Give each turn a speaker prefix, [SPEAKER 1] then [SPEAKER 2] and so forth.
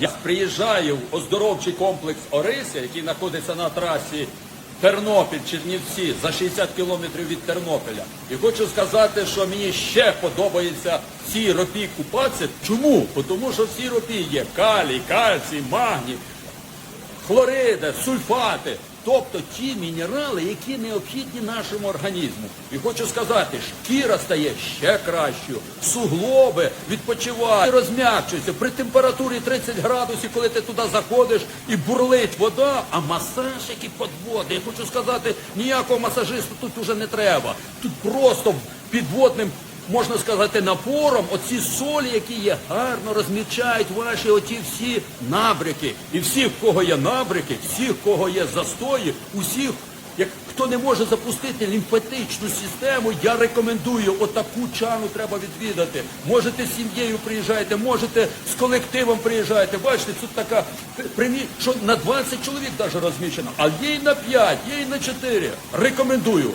[SPEAKER 1] Я приїжджаю в оздоровчий комплекс Орися, який знаходиться на трасі Тернопіль-Чернівці за 60 кілометрів від Тернополя. І хочу сказати, що мені ще подобається в цій ропі купатися. Чому? Тому що в цій ропі є калій, кальцій, магній, хлориди, сульфати, тобто ті мінерали, які необхідні нашому організму. І хочу сказати, шкіра стає ще кращою, суглоби відпочивають, розм'якчуються. При температурі 30 градусів, коли ти туди заходиш і бурлить вода, а масаж, який підводний. Я хочу сказати, ніякого масажисту тут уже не треба. Тут просто підводним можна сказати, напором оці солі, які є, гарно розмічають ваші оті всі набряки. І всіх, кого є набряки, всіх, кого є застої, усіх, як хто не може запустити лімфатичну систему, я рекомендую отаку чану треба відвідати. Можете з сім'єю приїжджаєте, можете з колективом приїжджаєте. Бачите, тут така примі, що на 20 чоловік навіть розміщено, а є й на 5, є й на 4. Рекомендую.